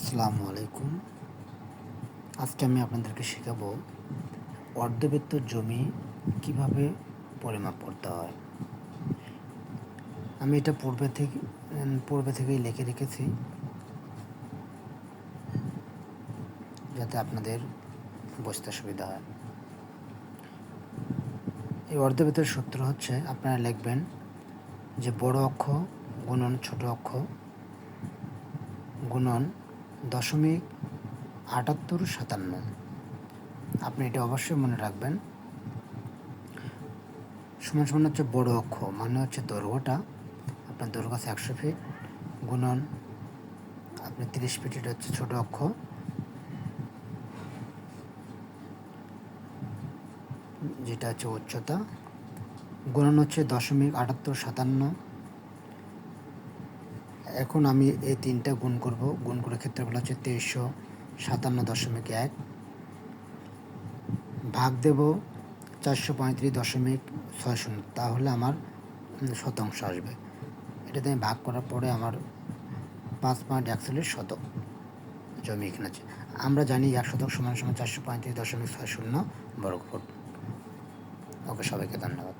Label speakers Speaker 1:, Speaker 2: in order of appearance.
Speaker 1: আসসালামু আলাইকুম। আজকে আমি আপনাদেরকে শেখাবো অর্ধবৃত্ত জমি কীভাবে পরিমাপ করতে হয়। আমি এটা পূর্বে থেকে পূর্বে থেকেই লিখে রেখেছি। যাতে আপনাদের বুঝতে সুবিধা হয়। এই অর্ধবৃত্তের সূত্র হচ্ছে, আপনারা লিখবেন যে বড় অক্ষ গুণন ছোট অক্ষ গুণন দশমিক আটাত্তর সাতান্ন। আপনি এটা অবশ্যই মনে রাখবেন। সমান সমান হচ্ছে বড় অক্ষ মানে হচ্ছে দৈর্ঘ্যটা আপনার দৈর্ঘ্য আছে একশো ফিট গুণন আপনি তিরিশ ফিট এটা হচ্ছে ছোট অক্ষ। যেটা হচ্ছে উচ্চতা, গুণন হচ্ছে দশমিক আটাত্তর সাতান্ন। এখন আমি এই তিনটা গুণ করব। গুণ করে ক্ষেত্রফল হচ্ছে তেইশশো সাতান্ন দশমিক এক। ভাগ দেব চারশো পঁয়ত্রিশ দশমিক ছয় শূন্য। তাহলে আমার শতাংশ আসবে। এটাতে আমি ভাগ করার পরে আমার পাঁচ পয়েন্ট একচল্লিশ শতক জমি এখানে আছে। আমরা জানি এক শতক সমান সমান চারশো পঁয়ত্রিশ দশমিক ছয় শূন্য বর্গ ফুট ওকে, সবাইকে ধন্যবাদ।